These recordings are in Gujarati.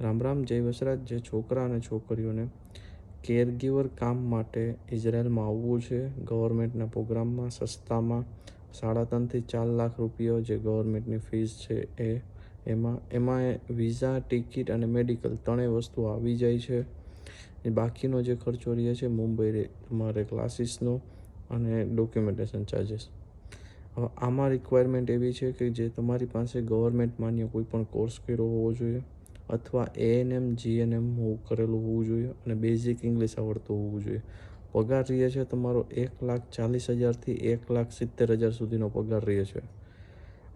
રામ રામ, જય વસરાજ જે છોકરા અને છોકરીઓને. કેરગીવર કામ માટે ઇઝરાયલમાં આવવું છે. ગવર્મેન્ટના પ્રોગ્રામમાં સસ્તામાં સાડા ત્રણથી ચાર લાખ રૂપિયા જે ગવર્મેન્ટની ફીસ છે એ, એમાં એમાં વિઝા, ટિકિટ અને મેડિકલ ત્રણેય વસ્તુ આવી જાય છે. બાકીનો જે ખર્ચો રહે છે મુંબઈ તમારે ક્લાસીસનો અને ડોક્યુમેન્ટેશન ચાર્જીસ. હવે આમાં રિક્વાયરમેન્ટ એવી છે કે જે તમારી પાસે ગવર્મેન્ટ માન્ય કોઈ પણ કોર્સ કર્યો હોવો જોઈએ. અથવા એએનએમ જીએનએમ કરેલું હોવું જોઈએ અને બેઝિક ઇંગ્લિશ આવડતું હોવું જોઈએ. પગાર રહે છે તમારો એક લાખ ચાલીસ હજારથી એક લાખ સિત્તેર હજાર સુધીનો પગાર રહે છે.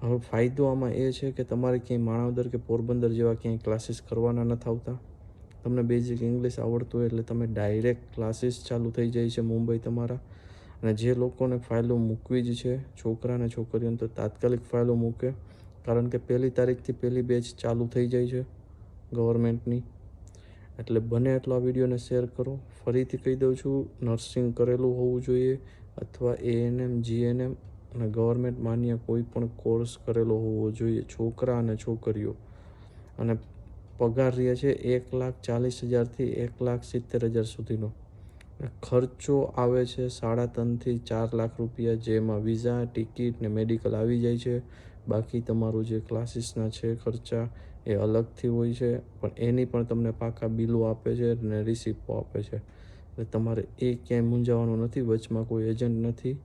હવે ફાયદો આમાં એ છે કે તમારે ક્યાંય માણાવદર કે પોરબંદર જેવા ક્યાંય ક્લાસીસ કરવાના નથી આવતા. તમને બેઝિક ઇંગ્લિશ આવડતું હોય એટલે તમે ડાયરેક્ટ ક્લાસીસ ચાલુ થઈ જાય છે મુંબઈ તમારા. અને જે લોકોને ફાઇલો મૂકવી જ છે, છોકરા અને છોકરીઓને તો તાત્કાલિક ફાઇલો મૂકે. કારણ કે પહેલી તારીખથી પહેલી બેચ ચાલુ થઈ જાય છે. ગવર્મેન્ટની. એટલે બને એટલો આ વિડીયોને શેર કરો. ફરીથી કહી દઉં છું, નર્સિંગ કરેલું હોવું જોઈએ અથવા એએનએમ જીએનએમ અને ગવર્મેન્ટ માન્ય કોઈ પણ કોર્સ કરેલો હોવો જોઈએ, છોકરા અને છોકરીઓ. અને પગાર રહે છે એક લાખ ચાલીસ હજારથી એક લાખ સિત્તેર હજાર સુધીનો. ખર્ચો આવે છે સાડા ત્રણથી ચાર લાખ રૂપિયા જેમાં વિઝા, ટિકિટ ને મેડિકલ આવી જાય છે. બાકી તમારું જે ક્લાસીસના છે, ખર્ચા એ અલગથી હોય છે, પણ એની પણ તમને પાકા બિલો આપે છે અને રિસિપ્ટો આપે છે. એટલે તમારે એ ક્યાંય મૂંઝાવાનું નથી, વચમાં કોઈ એજન્ટ નથી.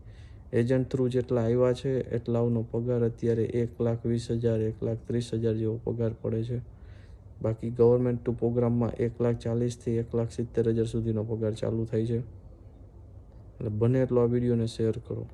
એજન્ટ થ્રુ જેટલા આવ્યા છે એટલાઓનો પગાર અત્યારે એક લાખ વીસ હજાર, એક લાખ ત્રીસ હજાર જેવો પગાર પડે છે. બાકી ગવર્મેન્ટ ટુ પ્રોગ્રામમાં એક લાખ ચાલીસથી એક લાખ સિત્તેર હજાર સુધીનો પગાર ચાલુ થાય છે. એટલે બને એટલો આ વિડીયોને શેર કરો.